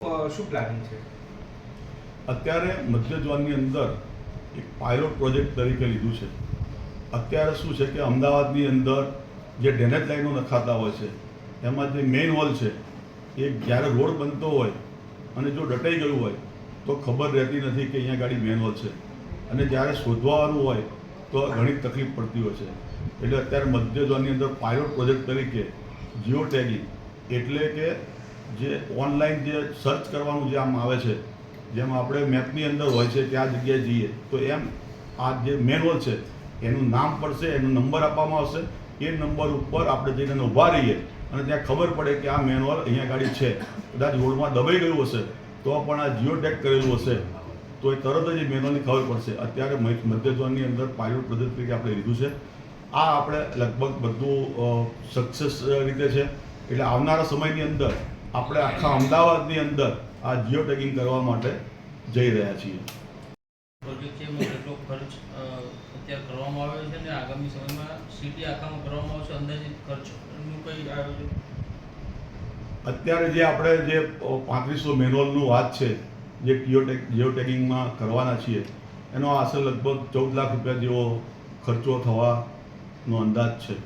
શું પ્લાનિંગ છે? અત્યારે મધ્ય ઝોનની અંદર એક પાયલોટ પ્રોજેક્ટ તરીકે લીધું છે. અત્યારે શું છે કે અમદાવાદની અંદર જે ડેનેજ લાઈનો નખાતા હોય છે, એમાં જે મેઇન હોલ છે, એ જ્યારે રોડ બનતો હોય અને જો ડટાઈ ગયું હોય, તો ખબર રહેતી નથી કે અહીંયા ગાડી મેન હોલ છે. અને જ્યારે શોધવાનું હોય, તો ઘણી તકલીફ પડતી હોય છે. એટલે અત્યારે મધ્ય ઝોનની અંદર પાયલોટ પ્રોજેક્ટ તરીકે જીઓ ટેગિંગ એટલે કે જે ઓનલાઈન જે સર્ચ કરવાનું જે આમ આવે છે, જેમ આપણે મેપની અંદર હોય છે ત્યાં જગ્યાએ જઈએ, તો એમ આ જે મેનુઅલ છે, એનું નામ પડશે, એનો નંબર આપવામાં આવશે, એ નંબર ઉપર આપણે જઈને ઊભા રહીએ અને ત્યાં ખબર પડે કે આ મેનુઅલ અહીંયા ગાડી છે. કદાચ રોડમાં દબાઈ ગયું હશે, તો પણ આ જીઓ ટેગ કરેલું હશે, તો એ તરત જ એ મેનુઅલની ખબર પડશે. અત્યારે મધ્ય ઝોનની અંદર પાયલોટ પ્રદેશ તરીકે આપણે લીધું છે. આ આપણે લગભગ બધું સક્સેસ રીતે છે. એટલે આવનારા સમયની અંદર આપણે આખા અમદાવાદની અંદર આ જીઓ ટેગિંગ કરવા માટે જઈ રહ્યા છીએ. પ્રોજેક્ટ છે કેટલો ખર્ચ અત્યારે કરવામાં આવ્યો છે અને આગામી સમયમાં સિટી આખામાં કરવામાં આવશે અંદાજિત ખર્ચનું કંઈ આયોજન અત્યારે જે આપણે જે પાંત્રીસો મેનોલનું વાત છે જે જીઓટેક જીઓ ટેગિંગમાં કરવાના છીએ એનો આશરે લગભગ ચૌદ લાખ રૂપિયા જેવો ખર્ચો થવાનો અંદાજ છે.